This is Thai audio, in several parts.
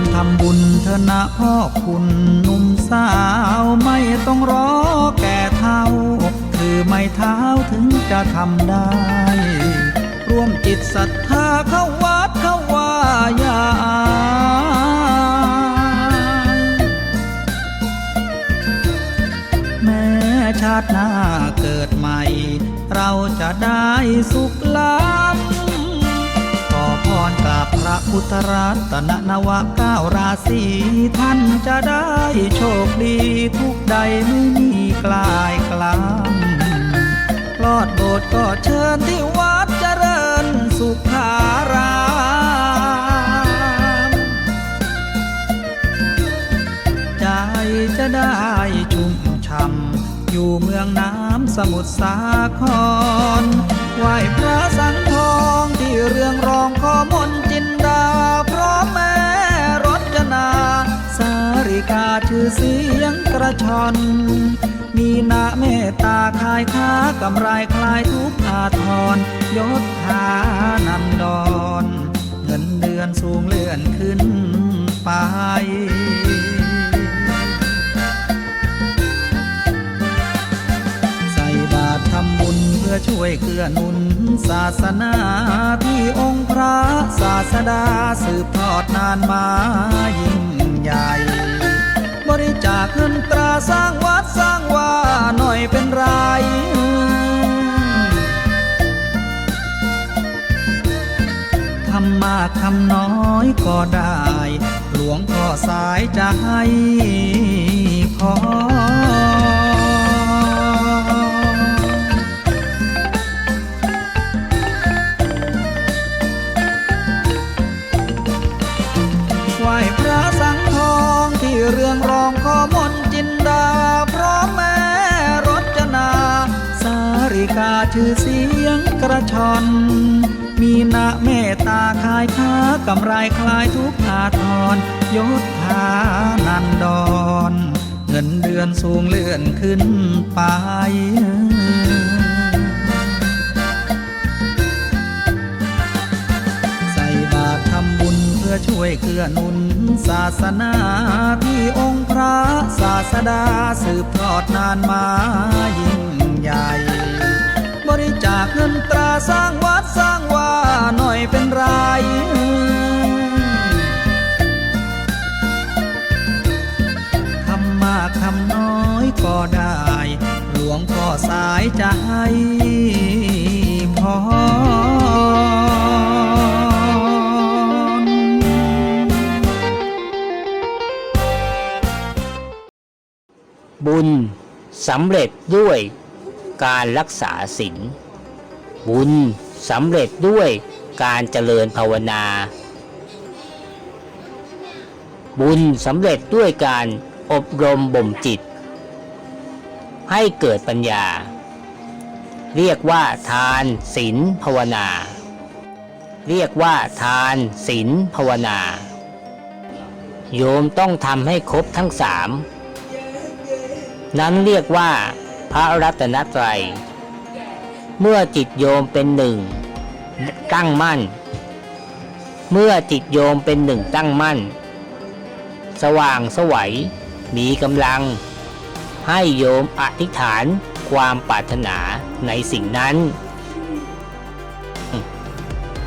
ญทำบุญเถอะนะพ่อคุณหนุ่มสาวไม่ต้องรอแก่เท่าคือไม่เท้าถึงจะทำได้ ร่วมจิตศรัทธาเข้าวัดเข้าว่าอย่าอายแม้ชาติหน้าเกิดใหม่ เราจะได้สุข ระพุทธรัตนนวะเก้าราศีท่านจะได้โชคดีทุกใดไม่มีกลายกลำลอดโบสถ์ก็เชิญที่วัดเจริญสุขารามใจจะได้ชุ่มช่ำอยู่เมืองน้ำสมุทรสาครไหว้พระสังทอง ชื่อเสียงกระชอน มีนาเมตตาคายค้ากำไรคลายทุกอาทรยศฐานันดรเงินเดือนสูงเลื่อนขึ้นไปใส่บาตรทำบุญเพื่อช่วยเกื้อหนุน ศาสนาที่องค์พระศาสดาสืบทอดนานมายิ่งใหญ่ บริจาคเงินตราสร้างวัดสร้างว่าหน่อยเป็นไรทำมากทำน้อยก็ได้ หลวงพ่อสายจะให้พอ กาชื่อเสียงกระชอน มีนาเมตตาคายค้ากำไรคลายทุกอาทรยศฐานันดร เงินเดือนสูงเลื่อนขึ้นไปใส่บาตรทำบุญเพื่อช่วยเกื้อหนุนศาสนาที่องค์พระศาสดาสืบทอดนานมา เงินตราสร้างวัดสร้างว่าหน่อยเป็นไรทำมากทำน้อยก็ได้ หลวงพ่อสายจะให้พรบุญสำเร็จด้วยการรักษาศีล บุญสำเร็จด้วยการเจริญภาวนา บุญสำเร็จด้วยการอบรมบ่มจิต ให้เกิดปัญญา เรียกว่าทานศีลภาวนา เรียกว่าทานศีลภาวนา โยมต้องทำให้ครบทั้งสามนั้นเรียกว่าพระรัตนตรัย เมื่อจิตโยมเป็นหนึ่งตั้งมั่น เมื่อจิตโยมเป็นหนึ่งตั้งมั่น สว่างสวัยมีกำลัง ให้โยมอธิษฐานความปรารถนาในสิ่งนั้น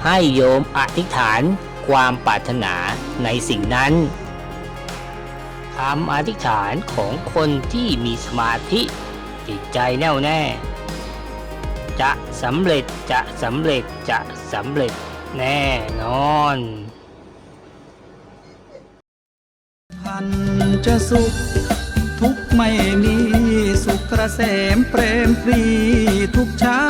ให้โยมอธิษฐานความปรารถนาในสิ่งนั้นคำอธิษฐานของคนที่มีสมาธิจิตใจแน่วแน่ จะสำเร็จจะสำเร็จจะสำเร็จแน่นอนพันจะสุข ทุกไม่มีสุขกระเสมเปรมปรีทุกเช้า